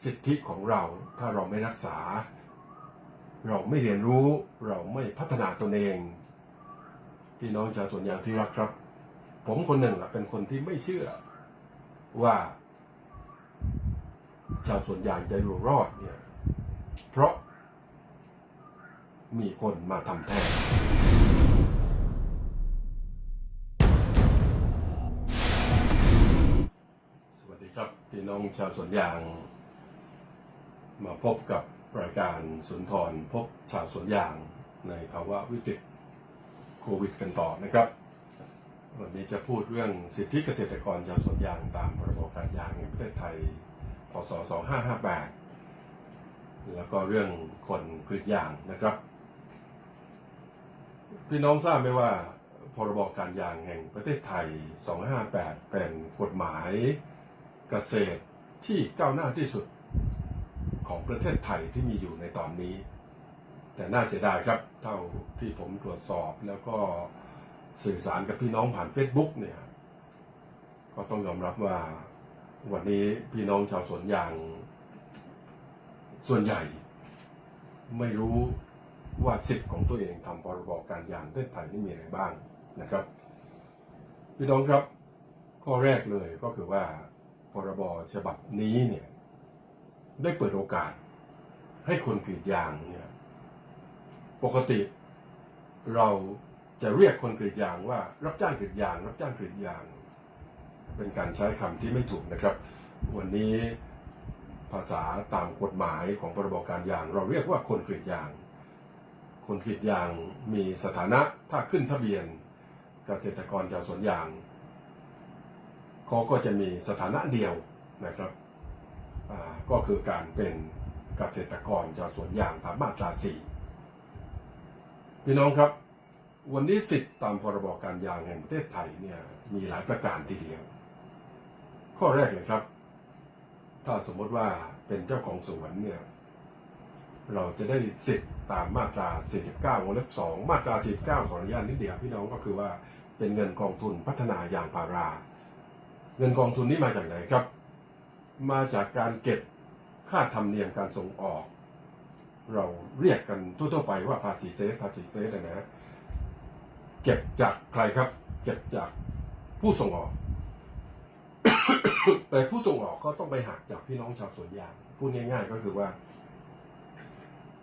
สิทธิของเราถ้าเราไม่รักษา เราไม่เรียนรู้เราไม่พัฒนาตนเองพี่น้องชาวสวนยางที่รักครับ ผมคนหนึ่งอะเป็นคนที่ไม่เชื่อว่า ชาวสวนยางจะอยู่รอดเนี่ย เพราะมีคนมาทำแทนสวัสดีครับ พี่น้องชาวสวนยาง มาพบกับรายการสุนทรพบชาวสวนยางในภาวะวิกฤตโควิดกันต่อนะครับ วันนี้จะพูดเรื่องสิทธิเกษตรกรชาวสวนยางตามพรบการยางแห่งประเทศไทยพศ2558 แล้วก็เรื่องคนกรีดยางนะครับ พี่น้องทราบไหมว่าพรบการยางแห่งประเทศไทย 258 เป็นกฎหมายเกษตรที่ก้าวหน้าที่สุด ของประเทศไทยที่มีอยู่ในตอนนี้ แต่น่าเสียดายครับ เท่าที่ผมตรวจสอบแล้วก็สื่อสารกับพี่น้องผ่าน Facebook เนี่ย ก็ต้องยอมรับว่าวันนี้พี่น้องชาวสวนยาง ส่วนใหญ่ ไม่รู้ว่าสิทธิ์ของตัวเองทำพรบการยางประเทศไทยนี่มีอะไรบ้างนะครับ พี่น้องครับข้อแรกเลยก็คือว่าพรบฉบับนี้เนี่ย ได้เปิดโอกาส ให้คนกรีดยางเนี่ยปกติเราจะเรียกคนกรีดยางว่ารับจ้างกรีดยาง รับจ้างกรีดยาง เป็นการใช้คำที่ไม่ถูกนะครับ วันนี้ภาษาตามกฎหมายของพรบการยาง เราเรียกว่าคนกรีดยาง คนกรีดยางมีสถานะถ้าขึ้นทะเบียนเกษตรกรชาวสวนยางเขาก็จะมีสถานะเดียวนะครับ ก็คือการเป็นเกษตรกรชาวสวนยางตามมาตราสี่พี่น้องครับ วันนี้สิทธิ์ตามพรบการยางแห่งประเทศไทยเนี่ยมีหลายประการทีเดียว ข้อแรกเลยครับ ถ้าสมมติว่าเป็นเจ้าของสวนเนี่ยเราจะได้สิทธิ์ตามมาตรา 49วงเล็บ2มาตรา 49 ขออนุญาตนิดเดียวพี่น้องก็คือว่าเป็นเงินกองทุนพัฒนายางพารา เงินกองทุนนี้มาจากไหนครับ มาจากการเก็บค่าธรรมเนียมการส่งออก เราเรียกกันทั่วๆไปว่าภาษีเซฟภาษีเซฟนะฮะเก็บจากใครครับ เก็บจากผู้ส่งออก แต่ผู้ส่งออกก็ต้องไปหักจากพี่น้องชาวสวนยางพูดง่ายๆ ก็คือว่า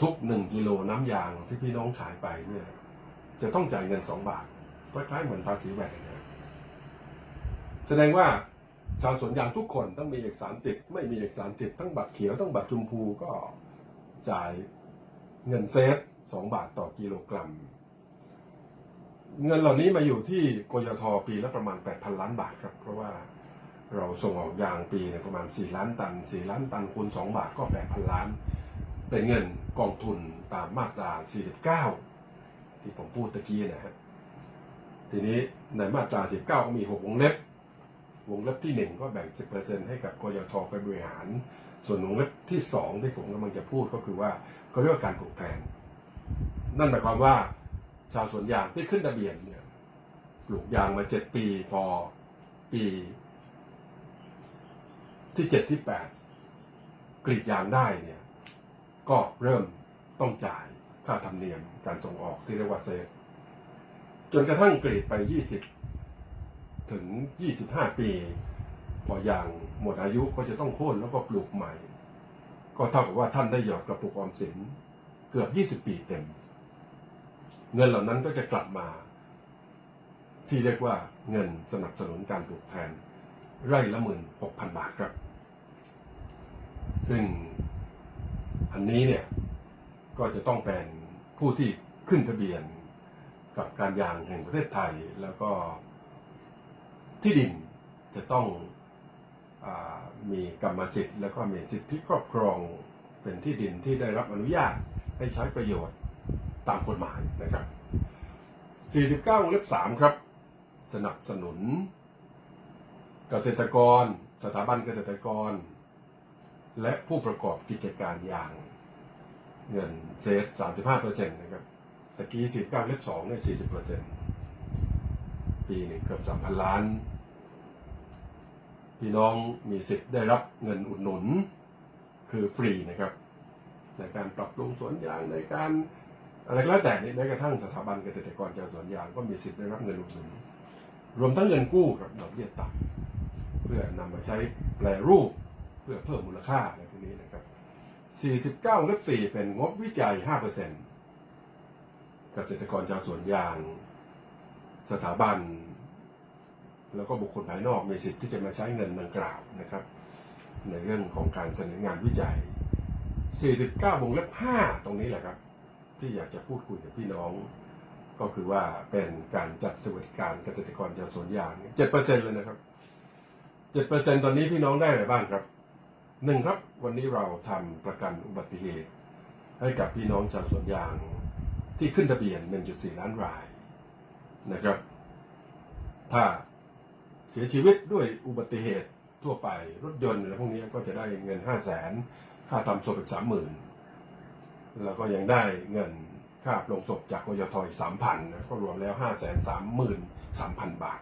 ทุกหนึ่งกิโลน้ำยางที่พี่น้องขายไปเนี่ยจะต้องจ่ายเงินสองบาทคล้ายๆเหมือนภาษีแวดนะแสดงว่า ชาวสวนยางทุกคนต้องมีเอกสารสิทธิ์ไม่มีเอกสารสิทธิ์ทั้งบัตรเขียวทั้งบัตรชมพูก็จ่ายเงินเซฟสองบาทต่อกิโลกรัม เงินเหล่านี้มาอยู่ที่กยทปีละประมาณ 8,000 ล้านบาทครับ เพราะว่าเราส่งออกยางปีเนี่ยประมาณ 4 ล้านตัน 4 ล้านตันคูณ2บาทก็ 8,000 ล้านเป็นเงินกองทุนตามมาตรา 49 ที่ผมพูดตะกี้นะฮะทีนี้ในมาตรา 19 ก็มี 6 วงเล็บ วงเล็บที่ 1 ก็แบ่ง 10%ให้กับกยทไปบริหาร ส่วนวงเล็บที่ 2 ที่ผมกำลังจะพูดก็คือว่าเขาเรียกว่าการปลูกแทน นั่นหมายความว่าชาวสวนยางที่ขึ้นทะเบียนเนี่ยปลูกยางมา 7 ปีพอปี ที่ 7 ที่ 8 กรีดยางได้เนี่ยก็เริ่มต้องจ่ายค่าธรรมเนียมการส่งออกที่เรียกว่าเซฟจนกระทั่งกรีดไป 20 ถึง 25 ปี พอยางหมดอายุก็จะต้องโค่นแล้วก็ปลูกใหม่ ก็เท่ากับว่าท่านได้หยอดกระปุกออมสินเกือบ 20 ปีเต็ม เงินเหล่านั้นก็จะกลับมา ที่เรียกว่าเงินสนับสนุนการปลูกแทน ไร่ละหมื่นหกพันบาทครับ ซึ่งอันนี้เนี่ยก็จะต้องเป็นผู้ที่ขึ้นทะเบียนกับการยางแห่งประเทศไทยแล้วก็ ที่ดินจะต้องอมีกรรมสิทธิ์ แล้วก็มีสิทธิครอบครองเป็นที่ดินที่ได้รับอนุญาตให้ใช้ประโยชน์ตามกฎหมายนะครับ 49วงเล็บ3ครับ สนับสนุน เกษตรกร สถาบันเกษตรกร และผู้ประกอบกิจการอย่าง เงินเซฟ35%นะครับตะกี้19เล็บ2เนี่ย40% ปีหนึ่งเกือบ3,000ล้าน พี่น้องมีสิทธิ์ได้รับเงินอุดหนุน คือฟรีนะครับ ในการปรับปรุงสวนยางในการอะไรก็แล้วแต่นี่แม้กระทั่งสถาบันเกษตรกรชาวสวนยางก็มีสิทธิ์ได้รับเงินอุดหนุน รวมทั้งเงินกู้กับดอกเบี้ยต่ำเพื่อนำมาใช้แปรรูปเพื่อเพิ่มมูลค่าในที่นี้นะครับ 49ลบ4เป็นงบวิจัย 5%เกษตรกรชาวสวนยาง สถาบัน แล้วก็บุคคลภายนอกมีสิทธิ์ที่จะมาใช้เงินดังกล่าวนะครับ ในเรื่องของการเสนองานวิจัย 49วงเล็บ5ตรงนี้แหละครับ ที่อยากจะพูดคุยกับพี่น้อง ก็คือว่าเป็นการจัดสวัสดิการเกษตรกรชาวสวนยาง7%เลยนะครับ7%ตอนนี้พี่น้องได้อะไรบ้างครับหนึ่งครับวันนี้เราทำประกันอุบัติเหตุ ให้กับพี่น้องชาวสวนยางที่ขึ้นทะเบียน 1.4 ล้านรายนะครับ ถ้า เสียชีวิตด้วยอุบัติเหตุทั่วไปรถยนต์อะไรพวกนี้ก็จะได้เงิน 5 0 0แสนค่าทำศพอีก30,000แล้วก็ยังได้เงินค่าปลงศพจากกยทอีก3,000นะก็รวมแล้ว5 3 3 3 0 0 0 บาท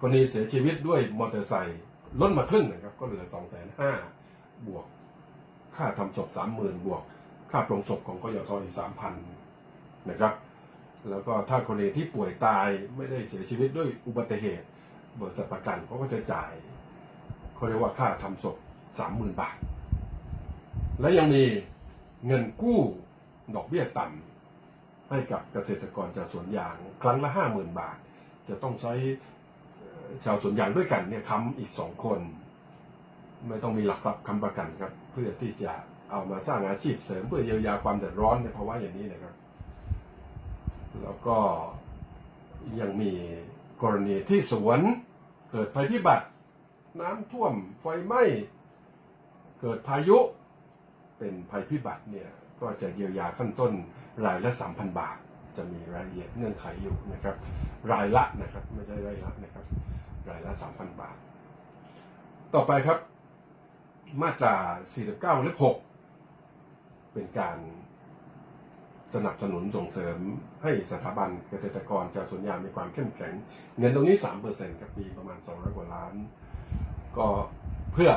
กรณีเสียชีวิตด้วยมอเตอร์ไซค์ลดมาครึ่งนะครับก็เหลือ 2 5 0 0 0บวกค่าทำศพ30,000บวกค่าปลงศพของกยทอีก3,000นะครับ แล้วก็ถ้ากรณีที่ป่วยตายไม่ได้เสียชีวิตด้วยอุบัติเหตุ บริษัทประกันเขาก็จะจ่ายเขาเรียกว่าค่าทำศพ30,000บาท และยังมีเงินกู้ดอกเบี้ยต่ำให้กับเกษตรกรชาวสวนยางครั้งละ50,000บาท จะต้องใช้ชาวสวนยางด้วยกันเนี่ยค้ำอีกสองคน ไม่ต้องมีหลักทรัพย์ค้ำประกันครับ เพื่อที่จะเอามาสร้างอาชีพเสริมเพื่อเยียวยาความเดือดร้อนในภาวะอย่างนี้นะครับ แล้วก็ยังมี กรณีที่สวนเกิดภัยพิบัติ น้ำท่วมไฟไหม้เกิดพายุเป็นภัยพิบัติเนี่ยก็จะเยียวยาขั้นต้นรายละ 3,000 บาท จะมีรายละเอียดเงื่อนไขอยู่นะครับ รายละนะครับไม่ใช่รายละนะครับ รายละ 3,000 บาท ต่อไปครับมาตรา 49และ6เป็นการ สนับสนุนส่งเสริมให้สถาบันเกษตรกรชาวสวนยางมีความเข้มแข็ง เงินตรงนี้3%ครับปีประมาณ 200 กว่าล้าน ก็เพื่อ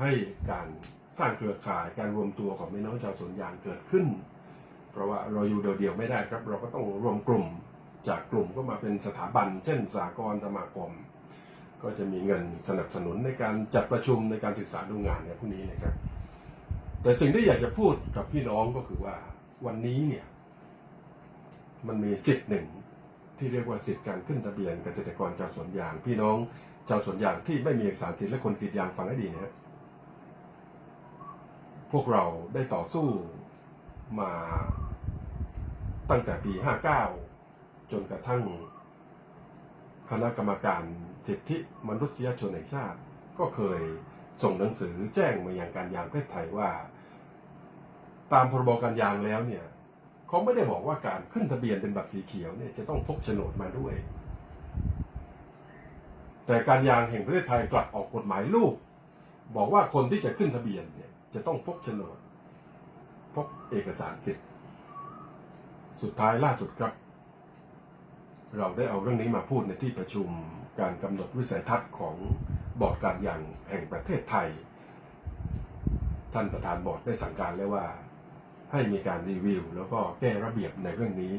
ให้การสร้างเครือข่ายการรวมตัวของพี่น้องชาวสวนยางเกิดขึ้น เพราะว่าเราอยู่เดียวๆไม่ได้ครับ เราก็ต้องรวมกลุ่มจากกลุ่มก็มาเป็นสถาบัน เช่นสากลสมาคม ก็จะมีเงินสนับสนุนในการจัดประชุมในการศึกษาดูงานเนี่ยพวกนี้นะครับ แต่สิ่งที่อยากจะพูดกับพี่น้องก็คือว่า วันนี้เนี่ยมันมีสิทธิ์หนึ่งที่เรียกว่าสิทธิ์การขึ้นทะเบียนเกษตรกรชาวสวนยาง พี่น้องชาวสวนยางที่ไม่มีเอกสารสิทธิ์และคนกรีดยางฟังให้ดีนะพวกเราได้ต่อสู้มาตั้งแต่ปี 59 จนกระทั่ง คณะกรรมการสิทธิมนุษยชนแห่งชาติ ก็เคยส่งหนังสือแจ้งมาอยังการยางประเทศไทยว่า ตามพรบการยางแล้วเนี่ยเขาไม่ได้บอกว่าการขึ้นทะเบียนเป็นบัตรสีเขียวเนี่ยจะต้องพกโฉนดมาด้วย แต่การยางแห่งประเทศไทยกลับออกกฎหมายลูก บอกว่าคนที่จะขึ้นทะเบียนเนี่ยจะต้องพกโฉนดพกเอกสารสิทธิ์สุดท้ายล่าสุดครับ เราได้เอาเรื่องนี้มาพูดในที่ประชุมการกำหนดวิสัยทัศน์ของบอร์ดการยางแห่งประเทศไทย ท่านประธานบอร์ดได้สั่งการแล้วว่า ให้มีการรีวิว แล้วก็แก้ระเบียบในเรื่องนี้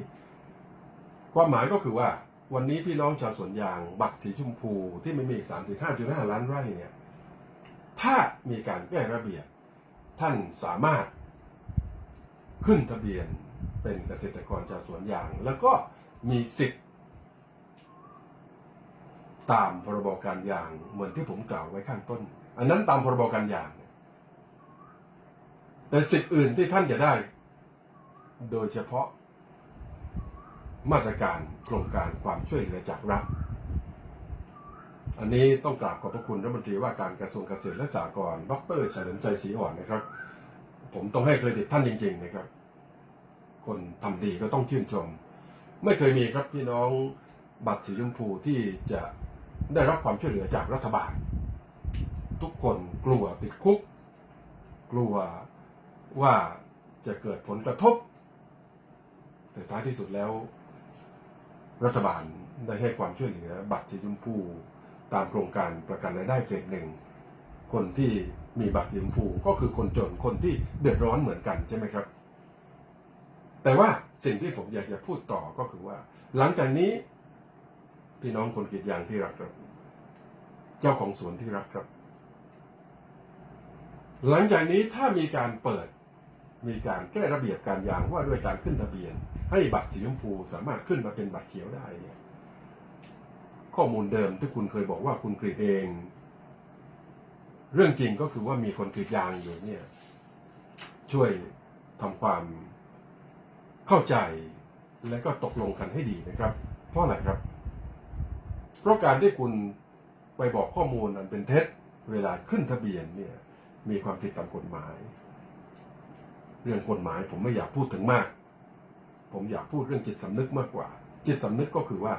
ความหมายก็คือว่าวันนี้พี่น้องชาวสวนยาง บัตรสีชมพูที่ไม่มี35.5ล้านไร่เนี่ย ถ้ามีการแก้ระเบียบ ท่านสามารถขึ้นทะเบียนเป็นเกษตรกรชาวสวนยาง แล้วก็มีสิทธิ์ตามพรบการยางเหมือนที่ผมกล่าวไว้ข้างต้น อันนั้นตามพรบการยาง แต่สิทธิ์อื่นที่ท่านจะได้ โดยเฉพาะ มาตรการโครงการความช่วยเหลือจากรัฐ อันนี้ต้องกราบขอบพระคุณรัฐมนตรีว่าการกระทรวงเกษตรและสหกรณ์ดรเฉลิมใจศรีอ่อนนะครับ ผมต้องให้เครดิตท่านจริง ๆ นะครับ คนทำดีก็ต้องชื่นชม ไม่เคยมีครับพี่น้องบัตรสีชมพูที่จะได้รับความช่วยเหลือจากรัฐบาล ทุกคนกลัวติดคุก กลัว ว่าจะเกิดผลกระทบ แต่ท้ายที่สุดแล้ว รัฐบาลได้ให้ความช่วยเหลือบัตรสีชมพูตามโครงการประกันรายได้เฟสหนึ่งคนที่มีบัตรสีชมพูก็คือคนจนคนที่เดือดร้อนเหมือนกันใช่ไหมครับ แต่ว่าสิ่งที่ผมอยากจะพูดต่อก็คือว่า หลังจากนี้พี่น้องคนกรีดยางที่รักครับ เจ้าของสวนที่รักครับ หลังจากนี้ถ้ามีการเปิด มีการแก้ระเบียบการยางว่าด้วยการขึ้นทะเบียน ให้บัตรสีชมพูสามารถขึ้นมาเป็นบัตรเขียวได้เนี่ยข้อมูลเดิมที่คุณเคยบอกว่าคุณกรีดเอง เรื่องจริงก็คือว่ามีคนกรีดยางอยู่เนี่ย ช่วยทำความเข้าใจและก็ตกลงกันให้ดีนะครับ เพราะอะไรครับ เพราะการที่คุณไปบอกข้อมูลอันเป็นเท็จ เวลาขึ้นทะเบียนเนี่ยมีความผิดตามกฎหมาย เรื่องกฎหมายผมไม่อยากพูดถึงมาก ผมอยากพูดเรื่องจิตสำนึกมากกว่า จิตสำนึกก็คือว่า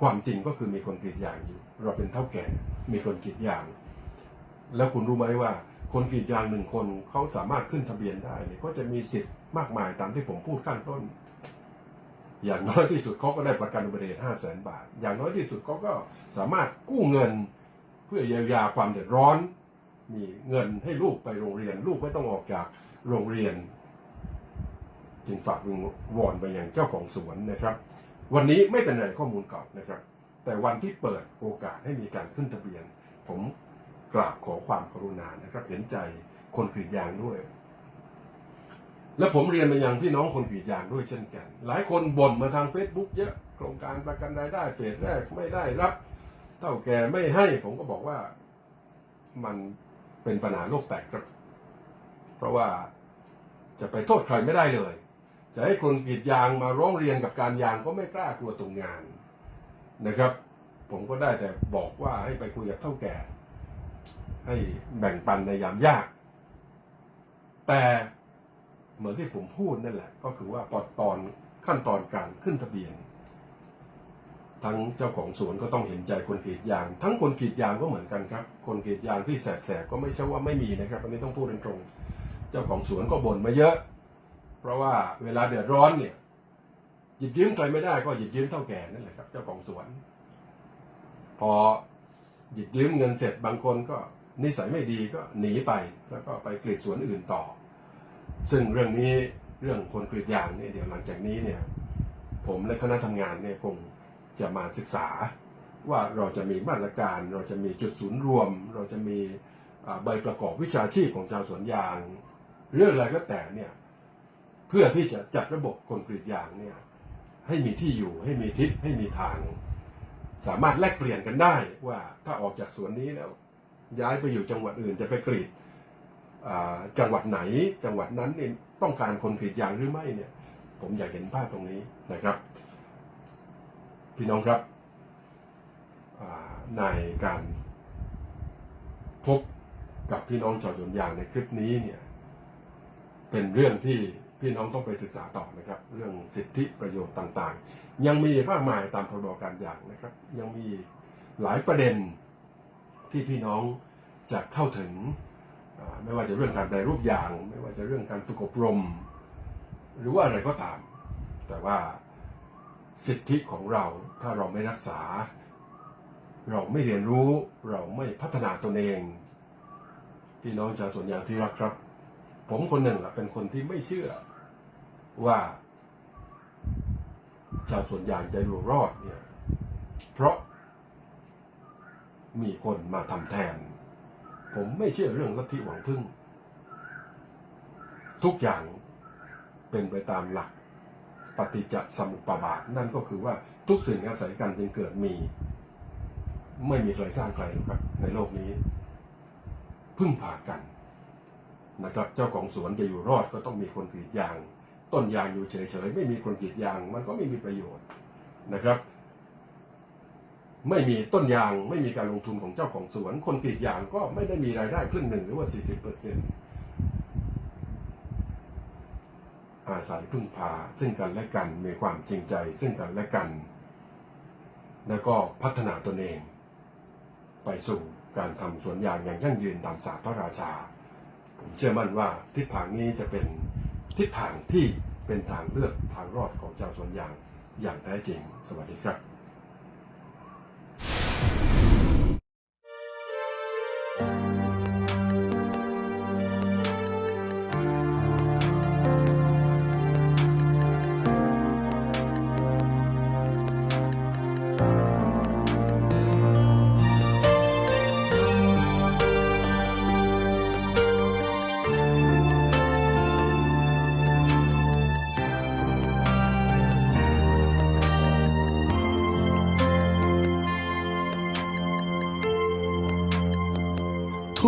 ความจริงก็คือมีคนกรีดยางอยู่ เราเป็นเท่าแก่ มีคนกรีดยาง แล้วคุณรู้ไหมว่า คนกรีดยางหนึ่งคนเขาสามารถขึ้นทะเบียนได้เนี่ยเขาจะมีสิทธิ์มากมายตามที่ผมพูดข้างต้น อย่างน้อยที่สุดเขาก็ได้ประกันอุบัติเหตุห้าแสนบาท อย่างน้อยที่สุดเขาก็สามารถกู้เงิน เพื่อเยียวยาความเดือดร้อนมีเงินให้ลูกไปโรงเรียน ลูกไม่ต้องออกจาก โรงเรียน จึงฝากวิงวอนไปยังเจ้าของสวนนะครับ วันนี้ไม่เป็นไรข้อมูลเก่านะครับ แต่วันที่เปิดโอกาสให้มีการขึ้นทะเบียน ผมกราบขอความกรุณานะครับ เห็นใจคนกรีดยางด้วย และผมเรียนไปยังพี่น้องคนกรีดยางด้วยเช่นกัน หลายคนบ่นมาทาง Facebook เยอะโครงการประกันรายได้เฟสแรกไม่ได้รับเท่าแก่ไม่ให้ผมก็บอกว่ามันเป็นปัญหาโลกแตกครับ เพราะว่า จะไปโทษใครไม่ได้เลย จะให้คนกรีดยางมาร้องเรียนกับการยางก็ไม่กล้ากลัวตรงงานนะครับ ผมก็ได้แต่บอกว่าให้ไปคุยกับเท่าแก่ ให้แบ่งปันในยามยาก แต่เหมือนที่ผมพูดนั่นแหละ ก็คือว่าพอตอนขั้นตอนการขึ้นทะเบียน ทั้งเจ้าของสวนก็ต้องเห็นใจคนกรีดยาง ทั้งคนกรีดยางก็เหมือนกันครับ คนกรีดยางที่แสบๆก็ไม่ใช่ว่าไม่มีนะครับอันนี้ต้องพูดตรงๆ เจ้าของสวนก็บ่นมาเยอะ เพราะว่าเวลาเดือดร้อนเนี่ยหยิบยืมใครไม่ได้ก็หยิบยืมเท่าแก่นั่นแหละครับเจ้าของสวน พอหยิบยืมเงินเสร็จบางคนก็นิสัยไม่ดีก็หนีไปแล้วก็ไปกรีดสวนอื่นต่อ ซึ่งเรื่องนี้เรื่องคนกรีดยางเนี่ยเดี๋ยวหลังจากนี้เนี่ยผมและคณะทำงานเนี่ยคงจะมาศึกษาว่าเราจะมีมาตรการเราจะมีจุดศูนย์รวม เราจะมีใบประกอบวิชาชีพของชาวสวนยาง เรื่องอะไรก็แต่เนี่ยเพื่อที่จะจัดระบบคนกรีดยางเนี่ยให้มีที่อยู่ให้มีทิศให้มีทาง สามารถแลกเปลี่ยนกันได้ว่าถ้าออกจากสวนนี้แล้ว ย้ายไปอยู่จังหวัดอื่นจะไปกรีดจังหวัดไหนจังหวัดนั้นเนี่ยต้องการคนกรีดยางหรือไม่เนี่ย ผมอยากเห็นภาพตรงนี้นะครับ พี่น้องครับในการพบกับพี่น้องชาวสวนยางในคลิปนี้เนี่ย เป็นเรื่องที่พี่น้องต้องไปศึกษาต่อนะครับ เรื่องสิทธิประโยชน์ต่างๆ ยังมีมากมายตามพรบการยางนะครับ ยังมีหลายประเด็นที่พี่น้องจะเข้าถึง ไม่ว่าจะเรื่องการแปรรูปยาง ไม่ว่าจะเรื่องการฝึกอบรม หรือว่าอะไรก็ตาม แต่ว่าสิทธิของเราถ้าเราไม่รักษา เราไม่เรียนรู้เราไม่พัฒนาตนเอง พี่น้องชาวสวนยางที่รักครับ ผมคนหนึ่งอะเป็นคนที่ไม่เชื่อว่าชาวส่วนยางจะอยู่รอดเนี่ย เพราะมีคนมาทำแทน ผมไม่เชื่อเรื่องลัทธิหวังพึ่ง ทุกอย่างเป็นไปตามหลัก ปฏิจจสมุปบาท นั่นก็คือว่าทุกสิ่งอาศัยกันจึงเกิดมี ไม่มีใครสร้างใครหรอกครับ ในโลกนี้ พึ่งพากัน นะครับเจ้าของสวนจะอยู่รอดก็ต้องมีคนกรีดยาง ต้นยางอยู่เฉยๆไม่มีคนกรีดยาง มันก็ไม่มีประโยชน์นะครับ ไม่มีต้นยางไม่มีการลงทุนของเจ้าของสวน คนกรีดยางก็ไม่ได้มีรายได้ครึ่งหนึ่งหรือว่า 40เปอร์เซ็นอาศัยพึ่งพาซึ่งกันและกันมีความจริงใจ ซึ่งกันและกัน แล้วก็พัฒนาตนเอง ไปสู่การทำสวนยางอย่างยั่งยืนตามศาสตร์พระราชา เชื่อมั่นว่าทิศทางนี้จะเป็นทิศทางที่เป็นทางเลือกทางรอดของชาวสวนยางอย่างแท้จริง สวัสดีครับ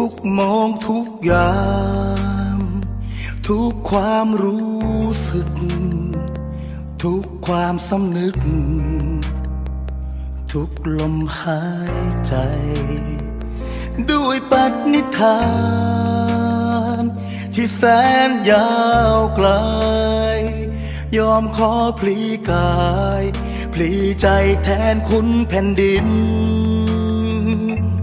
ทุกมองทุกยาม ทุกความรู้สึก ทุกความสำนึก ทุกลมหายใจ ด้วยปัจนิทาน ที่แสนยาวไกล ยอมขอพลีกาย พลีใจแทนคุณแผ่นดิน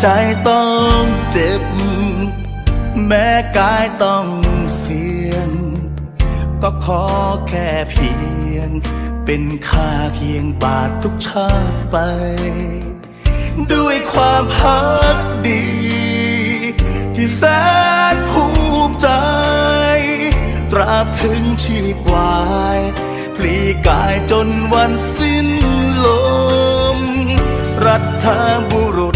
ใจต้องเจ็บ แม้กายต้องเสียง ก็ขอแค่เพียง เป็นค่าเคียงบาททุกชาติไป ด้วยความพักดี ที่แสนภูมิใจ ตราบถึงชีพวายพลีกายจนวันสิ้นลม รัฐบุรุษ